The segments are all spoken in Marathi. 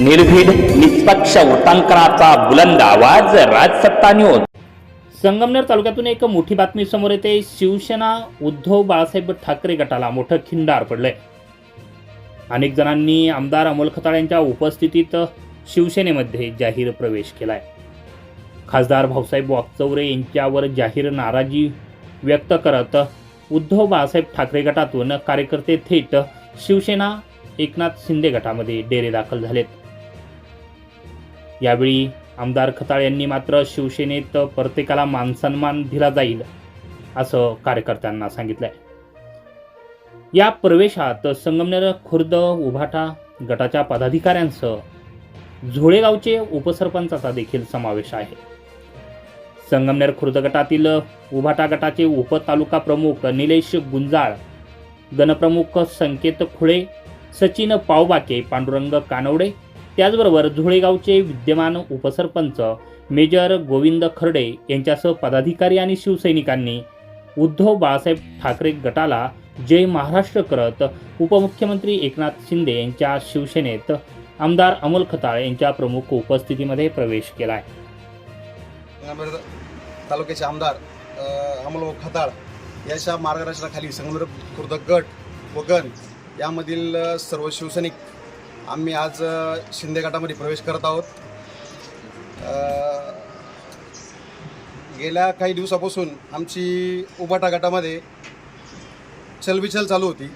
निर्भीड निष्पक्ष वृत्तांकनाचा बुलंद आवाज राजसत्ता न्यूज संगमनेर तालुक्यातून एक मोठी बातमी समोर येते. शिवसेना उद्धव बाळासाहेब ठाकरे गटाला मोठं खिंडार पडलंय. अनेक जणांनी आमदार अमोल खताळ यांच्या उपस्थितीत शिवसेनेमध्ये जाहीर प्रवेश केलाय. खासदार भाऊसाहेब वाकचौरे यांच्यावर जाहीर नाराजी व्यक्त करत उद्धव बाळासाहेब ठाकरे गटातून कार्यकर्ते थेट शिवसेना एकनाथ शिंदे गटामध्ये डेरे दाखल झालेत. यावेळी आमदार खताळ यांनी मात्र शिवसेनेत प्रत्येकाला मानसन्मान दिला जाईल असं कार्यकर्त्यांना सांगितलंय. या प्रवेशात संगमनेर खुर्द उभाटा गटाच्या पदाधिकाऱ्यांसह झोळेगावचे उपसरपंचाचा देखील समावेश आहे. संगमनेर खुर्द गटातील उभाटा गटाचे उपतालुका प्रमुख निलेश गुंजाळ गणप्रमुख संकेत खुळे सचिन पावबाके पांडुरंग कानवडे त्याचबरोबर धुळेगावचे विद्यमान उपसरपंच मेजर गोविंद खर्डे यांच्यासह पदाधिकारी आणि शिवसैनिकांनी उद्धव बाळासाहेब ठाकरे गटाला जय महाराष्ट्र करत उपमुख्यमंत्री एकनाथ शिंदे यांच्या शिवसेनेत आमदार अमोल खताळ यांच्या प्रमुख उपस्थितीमध्ये प्रवेश केला आहे तालुक्याचे आमदार अमोल खताळ याच्या मार्गदर्शनाखाली संगमनेर खुर्द गट व गण यामधील सर्व शिवसैनिक आम्ही आज अ, शिंदे गटामध्ये प्रवेश करत आहोत. गेल्या काही दिवसापासून आमची उबाटा गटामध्ये चलबिचल चालू होती.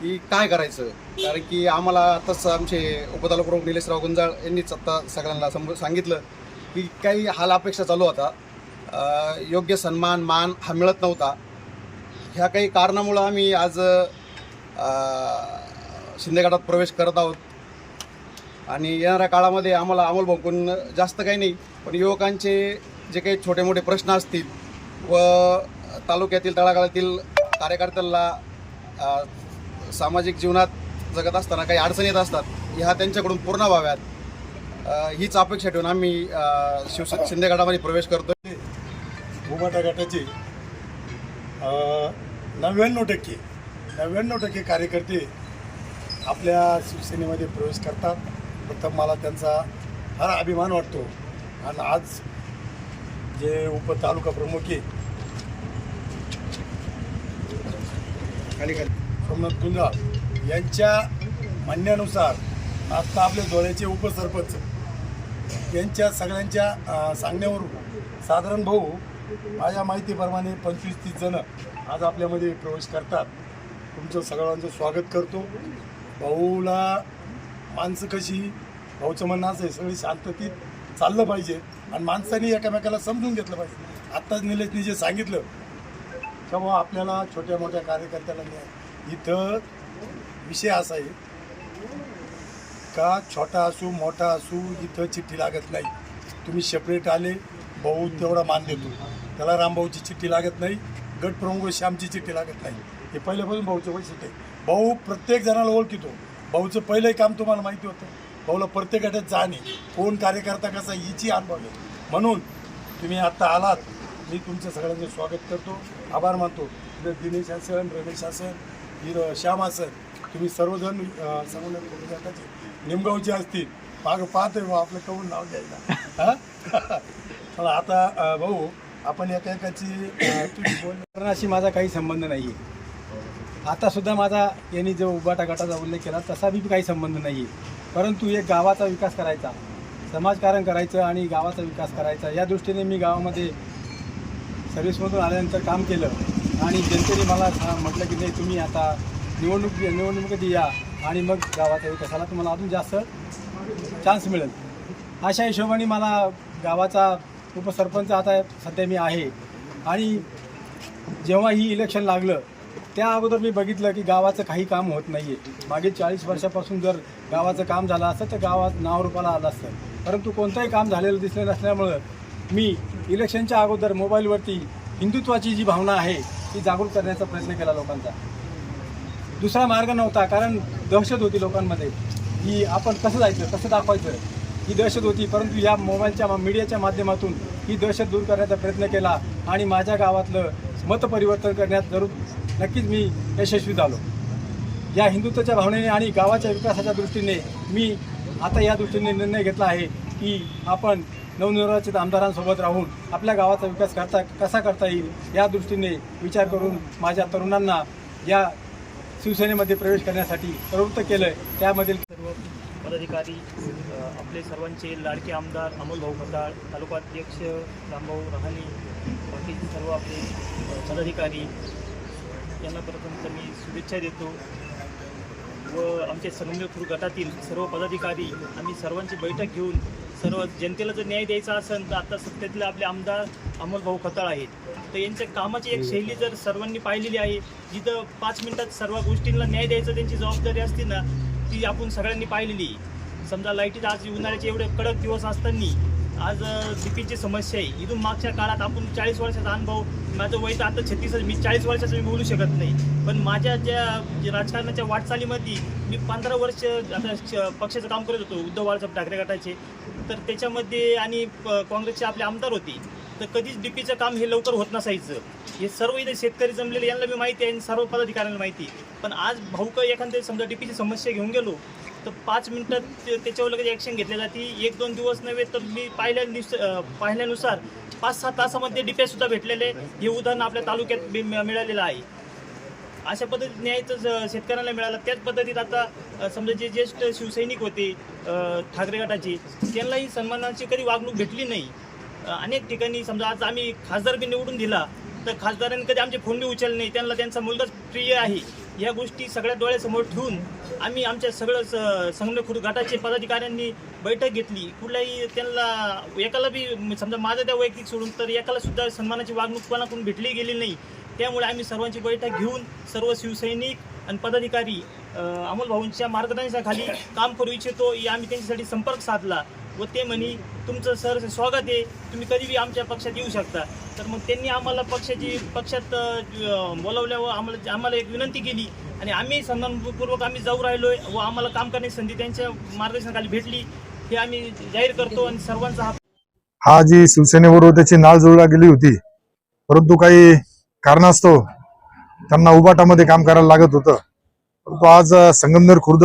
की काय करायचं? कारण की आम्हाला आत्ताच आमचे उपतालुका निलेशराव गुंजाळ यांनीच आत्ता सगळ्यांना समोर सांगितलं की काही हाल अपेक्षा चालू होता. योग्य सन्मान मान हा मिळत नव्हता. ह्या काही कारणामुळं आम्ही आज अ, शिंदे गटात प्रवेश करत आहोत. आणि येणाऱ्या काळामध्ये आम्हाला अमोल जास्त काही नाही पण युवकांचे जे काही छोटे मोठे प्रश्न असतील व तालुक्यातील तळागाळातील कार्यकर्त्यांना सामाजिक जीवनात जगत असताना काही अडचणी येत असतात ह्या त्यांच्याकडून पूर्ण व्हाव्यात. हीच अपेक्षा ठेवून आम्ही शिव शिवसे शिंदे गटामध्ये प्रवेश करतो भूमाटा गटाचे नव्याण्णव टक्के नव्याण्णव टक्के कार्यकर्ते आपल्या शिवसेनेमध्ये प्रवेश करतात. प्रथम मला त्यांचा फार अभिमान वाटतो. आणि आज जे उपतालुका प्रमुख आहे सोमनाथ गुंजाळ यांच्या म्हणण्यानुसार आत्ता आपले धोळ्याचे उपसरपंच यांच्या सगळ्यांच्या सांगण्यावरून साधारण भाऊ माझ्या माहितीप्रमाणे पंचवीस तीस जण आज आपल्यामध्ये प्रवेश करतात. तुमचं सगळ्यांचं स्वागत करतो. भाऊला माणसं कशी भाऊचं म्हणणं असं आहे सगळी शांततेत चाललं पाहिजे. आणि माणसांनी एकामेकाला समजून घेतलं पाहिजे. आत्ताच निलेशनी जे सांगितलं तेव्हा आपल्याला छोट्या मोठ्या कार्यकर्त्याला न्याय. इथं विषय असा आहे का छोटा असू मोठा असू इथं चिठ्ठी लागत नाही. तुम्ही सेपरेट आले भाऊ तेवढा मान देतो. त्याला रामभाऊची चिठ्ठी लागत नाही गटप्रमुख श्यामची चिठ्ठी लागत नाही. हे पहिल्यापासून भाऊचं वैशिष्ट्य आहे. भाऊ प्रत्येक जणाला ओळखितो. भाऊचं पहिलंही काम तुम्हाला माहिती होतं. भाऊला प्रत्येक गटात जाणे कोण कार्यकर्ता कसा हिची अनुभव आहे. म्हणून तुम्ही आत्ता आलात. मी तुमचं सगळ्यांचं स्वागत करतो. आभार मानतो. इथं दिनेश असेल रमेश असेल इथं श्याम असेल तुम्ही सर्वजण सर्वजण संगमनेर गटाचे निमगावचे असतील. मागं पाहतोय भाऊ आपलं कवून नाव घ्यायला. हां? आता भाऊ आपण एका एकाची अं, बोल अशी माझा काही संबंध नाही आहे आतासुद्धा माझा यांनी जो उबाटा गटाचा उल्लेख केला तसा बी काही संबंध नाही आहे परंतु एक गावाचा विकास करायचा समाजकारण करायचं आणि गावाचा विकास करायचा या दृष्टीने मी गावामध्ये सर्व्हिसमधून आल्यानंतर काम केलं आणि जनतेने मला म्हटलं की नाही तुम्ही आता निवडणूक निवडणुकीत या आणि मग गावाच्या विकासाला तुम्हाला अजून जास्त चान्स मिळेल. अशा हिशोबाने मला गावाचा उपसरपंच आता सध्या मी आहे. आणि जेव्हा ही इलेक्शन लागलं त्या अगोदर मी बघितलं की गावाचं काही काम होत नाही आहे मागील चाळीस वर्षापासून जर गावाचं काम झालं असतं तर गावात नावरूपाला आलं असतं. परंतु कोणतंही काम झालेलं दिसलं नसल्यामुळं मी इलेक्शनच्या अगोदर मोबाईलवरती हिंदुत्वाची जी भावना आहे ती जागृत करण्याचा प्रयत्न केला लोकांचा. दुसरा मार्ग नव्हता कारण दहशत होती लोकांमध्ये की आपण कसं जायचं कसं दाखवायचं ही दहशत होती परंतु या मोबाईलच्या मीडियाच्या माध्यमातून ही दहशत दूर करण्याचा प्रयत्न केला आणि माझ्या गावातलं मतपरिवर्तन करण्यात जरूर नक्कीच मी यशस्वी झालो. या हिंदुत्वाच्या भावनेने आणि गावाच्या विकासाच्या दृष्टीने मी आता या दृष्टीने निर्णय घेतला आहे की आपण नवनिर्वाचित आमदारांसोबत राहून आपल्या गावाचा विकास करता कसा करता येईल या दृष्टीने विचार करून माझ्या तरुणांना या शिवसेनेमध्ये प्रवेश करण्यासाठी प्रवृत्त केलं आहे त्यामधील सर्व पदाधिकारी आपले सर्वांचे लाडके आमदार अमोल भाऊ खताळ तालुकाध्यक्ष रामभाऊ रहाणे बाकी सर्व आपले पदाधिकारी यांना प्रथम मी शुभेच्छा देतो. व आमचे संगमेर गटातील सर्व पदाधिकारी आम्ही सर्वांची बैठक घेऊन सर्व जनतेला जर न्याय द्यायचा असेल तर आता सत्तेतले आपले आमदार अमोल भाऊ खताळ आहेत. तर यांच्या कामाची एक शैली जर सर्वांनी पाहिलेली आहे जिथं पाच मिनिटात सर्व गोष्टींना न्याय द्यायचं त्यांची जबाबदारी असते ना ती आपण सगळ्यांनी पाहिलेली. समजा लाईटीत आज उन्हाळ्याचे एवढे कडक दिवस असताना आज डीपीची समस्या आहे. इथून मागच्या काळात आपण चाळीस वर्षाचा अनुभव माझं वय तर आता छत्तीस मी चाळीस वर्षाचं मी बोलू शकत नाही. पण माझ्या ज्या जे राजकारणाच्या वाटचालीमध्ये मी पंधरा वर्ष आता श- पक्षाचं काम करत होतो उद्धव बाळासाहेब ठाकरे गटाचे. तर त्याच्यामध्ये आणि काँग्रेसचे आपले आमदार होते. तर कधीच डीपीचं काम हे लवकर होत नसायचं. हे सर्व इथे शेतकरी जमलेले यांना मी माहिती आहे आणि सर्व पदाधिकाऱ्यांना माहिती पण आज भाऊ एखाद्या समजा डीपीची समस्या घेऊन गेलो तर पाच मिनिटात ते- त्याच्यावर लगेच ॲक्शन घेतलेला. ती एक दोन दिवस नव्हे तर मी पाहिल्या पाहिल्यानुसार पाच सहा तासामध्ये डीपी सुद्धा भेटलेले. हे उदाहरण आपल्या तालुक्यात बी- मिळालेलं आहे. अशा पद्धतीत न्याय तर ज- शेतकऱ्यांना मिळाला. त्याच पद्धतीत आता समजा जे ज्येष्ठ शिवसैनिक होते ठाकरे गटाचे त्यांनाही सन्मानाची कधी वागणूक भेटली नाही. अनेक ठिकाणी समजा आज आम्ही खासदार बी निवडून दिला तर खासदारांनी कधी आमचे फोन बी उचलले नाही. त्यांना त्यांचा मुलगाच प्रिय आहे. या गोष्टी सगळ्या डोळ्यासमोर ठेवून आम्ही आमच्या सगळं स- संगमे खुर्द गटाचे पदाधिकाऱ्यांनी बैठक घेतली. कुठल्याही त्यांना एकाला बी समजा माझं त्या वैयक्तिक सोडून तर एकाला सुद्धा सन्मानाची वागणूक कोणाकडून भेटली गेली नाही. त्यामुळे आम्ही सर्वांची बैठक घेऊन सर्व शिवसैनिक आणि पदाधिकारी अमोल भाऊंच्या मार्गदर्शनाखाली काम करू इच्छितो. या आम्ही त्यांच्यासाठी संपर्क साधला. व ते म्हणे तुमचं सर स्वागत आहे. तुम्ही कधीबी आमच्या पक्षात येऊ शकता. तर मग त्यांनी आम्हाला पक्षाची पक्षात बोलावल्यावर आम्हाला आम्हाला एक विनंती केली. आणि आम्ही सन्मानपूर्वक आम्ही जाऊ राहिलोय व आम्हाला काम करण्याची संधी त्यांच्या मार्गदर्शनाखाली भेटली. हे आम्ही जाहीर करतो आणि सर्वांचा हा हा जी शिवसेनेबरोबर त्याची नाळ जुळला गेली होती परंतु काही कारणास्तव त्यांना उबाटामध्ये काम करायला लागत होतं. परंतु आज संगमनेर खुर्द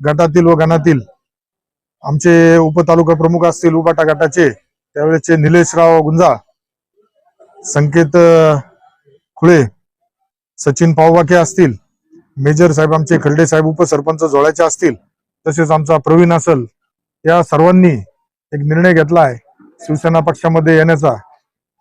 गटातील व गणातील आमचे उपतालुका प्रमुख असतील उबाटा गटाचे त्यावेळेचे निलेशराव गुंजा संकेत खुळे सचिन पावबाके असतील मेजर साहेब आमचे खर्डे साहेब उपसरपंच जोळ्याचे असतील तसेच आमचा प्रवीण असल या सर्वांनी एक निर्णय घेतला आहे शिवसेना पक्षामध्ये येण्याचा.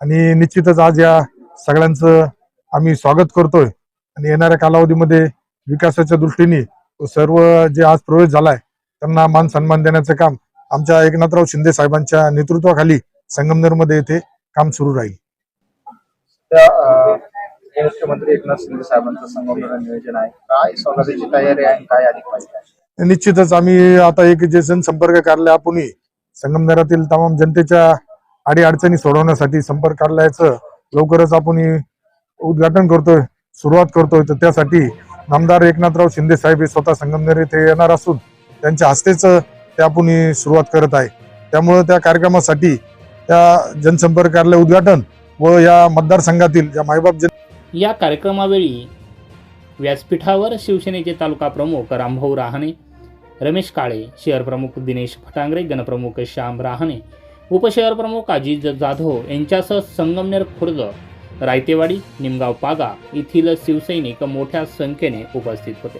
आणि निश्चितच आज या सगळ्यांचं आम्ही स्वागत करतोय. आणि येणाऱ्या कालावधीमध्ये विकासाच्या दृष्टीने सर्व जे आज प्रवेश झालाय त्यांना मान सन्मान देण्याचं काम आमच्या एकनाथराव शिंदे साहेबांच्या नेतृत्वाखाली संगमनेरमध्ये येथे काम सुरू राहील. त्या अ, मुख्यमंत्री एकनाथ शिंदे साहेबांचं संगमनेर नियोजन आहे. काय स्वागताची तयारी आहे आणि काय अधिक माहिती आहे? निश्चितच आम्ही आता एक जे जनसंपर्क कार्यालय आपण संगमनेरातील तमाम जनतेच्या अडी अडचणी सोडवण्यासाठी संपर्क कार्यालयाचं लवकरच आपण उद्घाटन करतोय सुरुवात करतोय. तर त्यासाठी नामदार एकनाथराव शिंदे साहेब हे स्वतः संगमनेर येथे येणार असून त्यांच्या हस्तेच त्या आपण सुरुवात करत आहे. त्यामुळं त्या कार्यक्रमासाठी त्या जनसंपर्क कार्यालय उद्घाटन व या मतदारसंघातील ज्या मायबाप जन या कार्यक्रमावेळी व्यासपीठावर शिवसेनेचे तालुका प्रमुख रामभाऊ रहाणे रमेश काळे शहर प्रमुख दिनेश फटांगरे गणप्रमुख श्याम रहाणे उपशहर प्रमुख अजित जाधव यांच्यासह संगमनेर खुर्द रायतेवाडी निमगाव पागा येथील शिवसैनिक मोठ्या संख्येने उपस्थित होते.